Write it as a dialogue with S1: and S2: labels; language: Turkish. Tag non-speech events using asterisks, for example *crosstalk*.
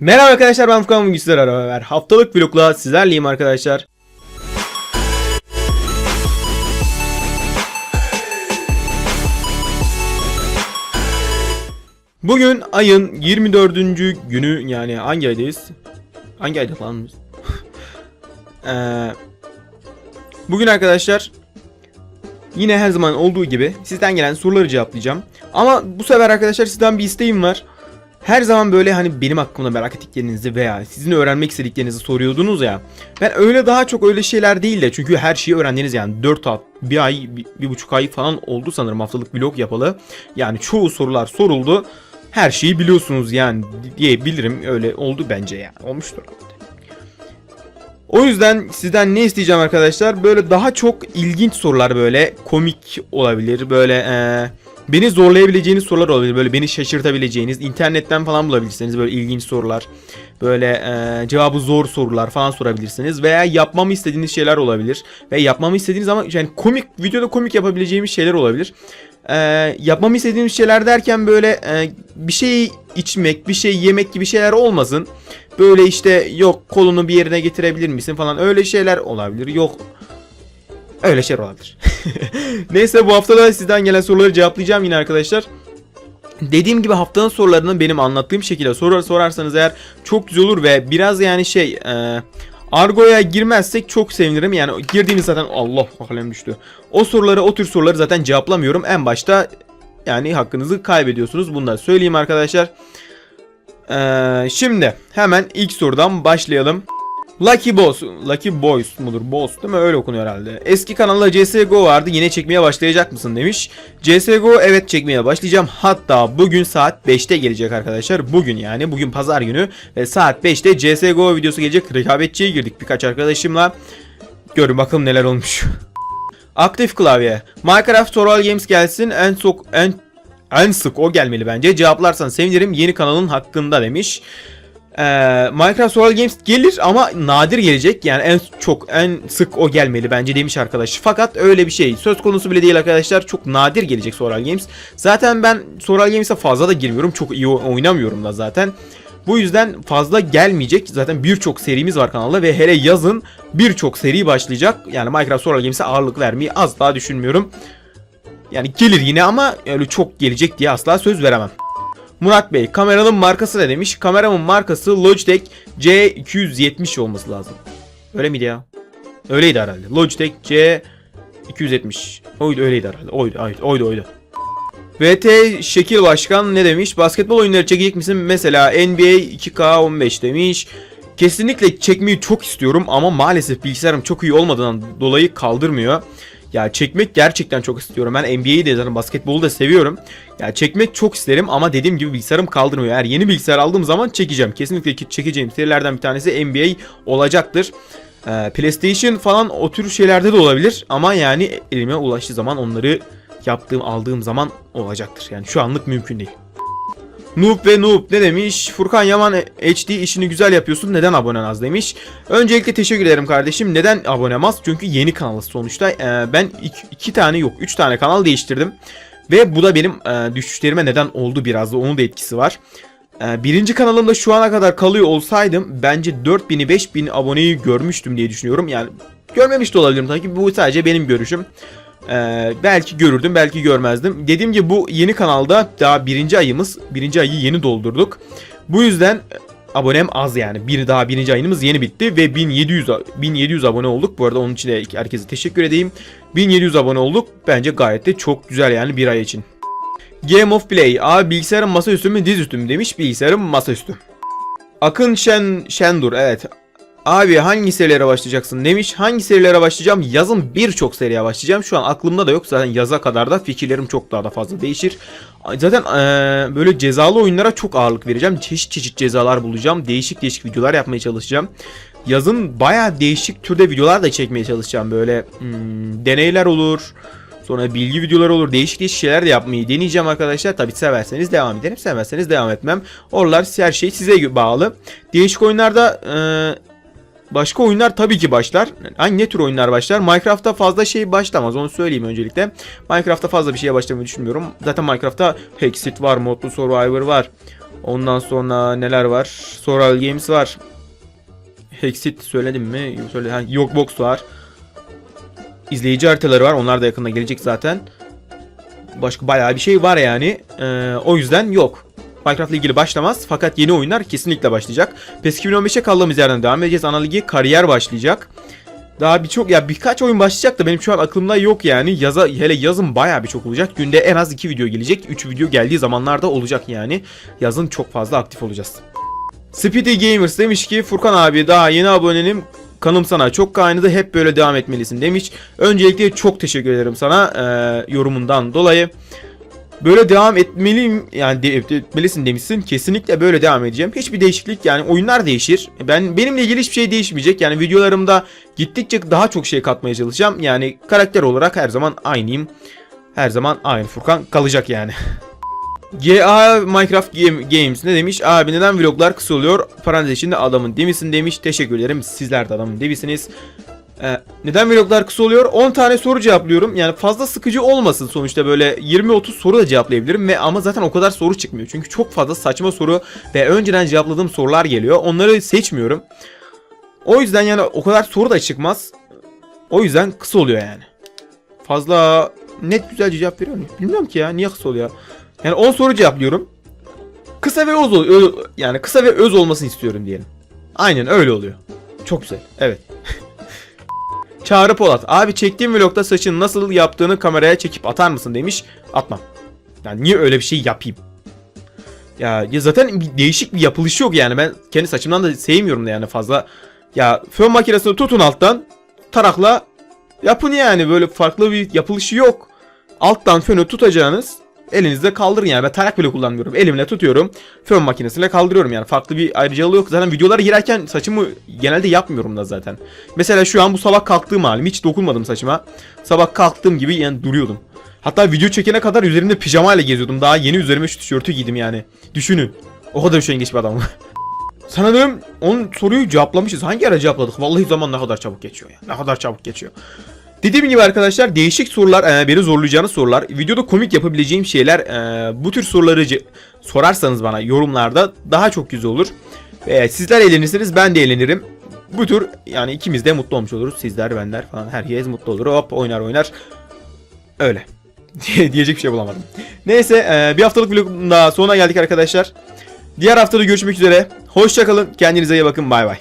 S1: Merhaba arkadaşlar ben Furkan Bilgisayar beraber haftalık vlogla sizlerleyim arkadaşlar. Bugün ayın 24. günü yani hangi aydayız? Hangi ayda lan biz? Eee, *laughs* bugün arkadaşlar yine her zaman olduğu gibi sizden gelen soruları cevaplayacağım. Ama bu sefer arkadaşlar sizden bir isteğim var. Her zaman böyle hani benim hakkımda merak ettiklerinizi veya sizin öğrenmek istediklerinizi soruyordunuz ya. Ben öyle daha çok öyle şeyler değil de çünkü her şeyi öğrendiniz yani 4 hafta, bir ay, bir, bir buçuk ay falan oldu sanırım haftalık vlog yapalı. Yani çoğu sorular soruldu. Her şeyi biliyorsunuz yani diyebilirim öyle oldu bence yani olmuştur. O yüzden sizden ne isteyeceğim arkadaşlar? Böyle daha çok ilginç sorular böyle komik olabilir. Böyle eee, beni zorlayabileceğiniz sorular olabilir. Böyle beni şaşırtabileceğiniz, internetten falan bulabilirsiniz böyle ilginç sorular. Böyle eee, cevabı zor sorular falan sorabilirsiniz. Veya yapmamı istediğiniz şeyler olabilir. Ve yapmamı istediğiniz ama yani komik, videoda komik yapabileceğimiz şeyler olabilir. Eee, yapmamı istediğimiz şeyler derken böyle eee, bir şey içmek, bir şey yemek gibi şeyler olmasın. Böyle işte yok kolunu bir yerine getirebilir misin falan öyle şeyler olabilir. Yok öyle şeyler olabilir. *laughs* Neyse bu hafta da sizden gelen soruları cevaplayacağım yine arkadaşlar. Dediğim gibi haftanın sorularını benim anlattığım şekilde sorar sorarsanız eğer çok güzel olur ve biraz yani şey e, Argo'ya girmezsek çok sevinirim. Yani girdiğimiz zaten Allah kalem düştü. O soruları o tür soruları zaten cevaplamıyorum. En başta yani hakkınızı kaybediyorsunuz. Bunu da söyleyeyim arkadaşlar. Ee, şimdi hemen ilk sorudan başlayalım. Lucky Boss, Lucky Boys mudur? Boss değil mi? Öyle okunuyor herhalde. Eski kanalda CSGO vardı. Yine çekmeye başlayacak mısın demiş. CSGO evet çekmeye başlayacağım. Hatta bugün saat 5'te gelecek arkadaşlar. Bugün yani. Bugün pazar günü. Ve saat 5'te CSGO videosu gelecek. Rekabetçiye girdik birkaç arkadaşımla. Görün bakalım neler olmuş. *laughs* Aktif klavye. Minecraft Survival Games gelsin. En çok en en sık o gelmeli bence. Cevaplarsan sevinirim. Yeni kanalın hakkında demiş. Ee, Minecraft Survival Games gelir ama nadir gelecek. Yani en çok en sık o gelmeli bence demiş arkadaş. Fakat öyle bir şey söz konusu bile değil arkadaşlar. Çok nadir gelecek Survival Games. Zaten ben Survival Games'e fazla da girmiyorum. Çok iyi oynamıyorum da zaten. Bu yüzden fazla gelmeyecek. Zaten birçok serimiz var kanalda ve hele yazın birçok seri başlayacak. Yani Minecraft Survival Games'e ağırlık vermeyi asla düşünmüyorum. Yani gelir yine ama öyle çok gelecek diye asla söz veremem. Murat Bey kameranın markası ne demiş? Kameramın markası Logitech C270 olması lazım. Öyle miydi ya? Öyleydi herhalde. Logitech C270. Oydu öyleydi herhalde. Oydu oydu oydu. oydu. VT Şekil Başkan ne demiş? Basketbol oyunları çekecek misin? Mesela NBA 2K15 demiş. Kesinlikle çekmeyi çok istiyorum ama maalesef bilgisayarım çok iyi olmadığından dolayı kaldırmıyor. Ya çekmek gerçekten çok istiyorum. Ben NBA'yi de zaten basketbolu da seviyorum. Ya çekmek çok isterim ama dediğim gibi bilgisayarım kaldırmıyor. Eğer yeni bilgisayar aldığım zaman çekeceğim. Kesinlikle çekeceğim serilerden bir tanesi NBA olacaktır. Ee, PlayStation falan o tür şeylerde de olabilir ama yani elime ulaştığı zaman onları yaptığım aldığım zaman olacaktır. Yani şu anlık mümkün değil. Noob ve Noob ne demiş? Furkan Yaman HD işini güzel yapıyorsun. Neden abonen az demiş. Öncelikle teşekkür ederim kardeşim. Neden abonem az? Çünkü yeni kanalız sonuçta. Ee, ben iki, iki tane yok. Üç tane kanal değiştirdim. Ve bu da benim e, düşüşlerime neden oldu biraz da. Onun da etkisi var. E, birinci kanalımda şu ana kadar kalıyor olsaydım bence 4000'i 5000 aboneyi görmüştüm diye düşünüyorum. Yani görmemiş de olabilirim tabii ki. Bu sadece benim görüşüm. Ee, belki görürdüm belki görmezdim. Dediğim gibi bu yeni kanalda daha birinci ayımız. Birinci ayı yeni doldurduk. Bu yüzden e, abonem az yani. Bir daha birinci ayımız yeni bitti ve 1700 1700 abone olduk. Bu arada onun için de herkese teşekkür edeyim. 1700 abone olduk. Bence gayet de çok güzel yani bir ay için. Game of Play. Abi bilgisayarın masaüstü mü dizüstü mü demiş. Bilgisayarın masaüstü. Akın Şen Şendur evet. Abi hangi serilere başlayacaksın demiş. Hangi serilere başlayacağım? Yazın birçok seriye başlayacağım. Şu an aklımda da yok. Zaten yaza kadar da fikirlerim çok daha da fazla değişir. Zaten ee, böyle cezalı oyunlara çok ağırlık vereceğim. Çeşit çeşit cezalar bulacağım. Değişik değişik videolar yapmaya çalışacağım. Yazın baya değişik türde videolar da çekmeye çalışacağım. Böyle hmm, deneyler olur. Sonra bilgi videoları olur. Değişik değişik şeyler de yapmayı deneyeceğim arkadaşlar. Tabi severseniz devam ederim. Sevmezseniz devam etmem. Oralar her şey size bağlı. Değişik oyunlarda Başka oyunlar tabii ki başlar. Hangi ne tür oyunlar başlar? Minecraft'ta fazla şey başlamaz onu söyleyeyim öncelikle. Minecraft'ta fazla bir şeye başlamayı düşünmüyorum. Zaten Minecraft'ta Hexit var, Modlu Survivor var. Ondan sonra neler var? Soral Games var. Hexit söyledim mi? Yok, söyle. Ha, Yokbox var. İzleyici haritaları var. Onlar da yakında gelecek zaten. Başka bayağı bir şey var yani. Ee, o yüzden yok. Minecraft ilgili başlamaz. Fakat yeni oyunlar kesinlikle başlayacak. PES 2015'e kaldığımız yerden devam edeceğiz. Ana kariyer başlayacak. Daha birçok ya birkaç oyun başlayacak da benim şu an aklımda yok yani. Yaza hele yazın bayağı birçok olacak. Günde en az 2 video gelecek. 3 video geldiği zamanlarda olacak yani. Yazın çok fazla aktif olacağız. Speedy Gamers demiş ki Furkan abi daha yeni abonenim. Kanım sana çok kaynadı. Hep böyle devam etmelisin demiş. Öncelikle çok teşekkür ederim sana e, yorumundan dolayı. Böyle devam etmeliyim yani de, etmelisin demişsin. Kesinlikle böyle devam edeceğim. Hiçbir değişiklik yani oyunlar değişir. Ben benimle ilgili hiçbir şey değişmeyecek. Yani videolarımda gittikçe daha çok şey katmaya çalışacağım. Yani karakter olarak her zaman aynıyım. Her zaman aynı Furkan kalacak yani. *laughs* GA Minecraft Game, Games ne demiş? Abi neden vloglar kısa oluyor? Parantez içinde adamın demisin demiş. Teşekkür ederim. Sizler de adamın demisiniz. Ee, neden vloglar kısa oluyor? 10 tane soru cevaplıyorum. Yani fazla sıkıcı olmasın sonuçta böyle 20-30 soru da cevaplayabilirim ve ama zaten o kadar soru çıkmıyor. Çünkü çok fazla saçma soru ve önceden cevapladığım sorular geliyor. Onları seçmiyorum. O yüzden yani o kadar soru da çıkmaz. O yüzden kısa oluyor yani. Fazla net güzelce cevap veriyor muyum? Bilmiyorum ki ya niye kısa oluyor. Yani 10 soru cevaplıyorum. Kısa ve öz ol- ö- yani kısa ve öz olmasını istiyorum diyelim. Aynen öyle oluyor. Çok güzel. Evet. Çağrı Polat. Abi çektiğim vlogda saçını nasıl yaptığını kameraya çekip atar mısın demiş. Atmam. Yani niye öyle bir şey yapayım? Ya, ya zaten bir değişik bir yapılışı yok yani. Ben kendi saçımdan da sevmiyorum da yani fazla. Ya fön makinesini tutun alttan. Tarakla yapın yani. Böyle farklı bir yapılışı yok. Alttan fönü tutacağınız elinizde kaldırın yani. Ben tarak bile kullanmıyorum. Elimle tutuyorum. Fön makinesiyle kaldırıyorum yani. Farklı bir ayrıcalığı yok. Zaten videolara girerken saçımı genelde yapmıyorum da zaten. Mesela şu an bu sabah kalktığım halim. Hiç dokunmadım saçıma. Sabah kalktığım gibi yani duruyordum. Hatta video çekene kadar üzerimde pijamayla geziyordum. Daha yeni üzerime şu tişörtü giydim yani. Düşünün. O kadar üşengeç bir adamım. *laughs* Sanırım onun soruyu cevaplamışız. Hangi ara cevapladık? Vallahi zaman ne kadar çabuk geçiyor ya. Ne kadar çabuk geçiyor. Dediğim gibi arkadaşlar değişik sorular, e, beni zorlayacağınız sorular, videoda komik yapabileceğim şeyler, e, bu tür soruları sorarsanız bana yorumlarda daha çok güzel olur. Ve sizler eğlenirsiniz ben de eğlenirim. Bu tür yani ikimiz de mutlu olmuş oluruz. Sizler, benler falan herkes mutlu olur. Hop oynar oynar. Öyle. *laughs* Diyecek bir şey bulamadım. Neyse e, bir haftalık vlogun daha sonuna geldik arkadaşlar. Diğer haftada görüşmek üzere. Hoşçakalın. Kendinize iyi bakın. Bay bay.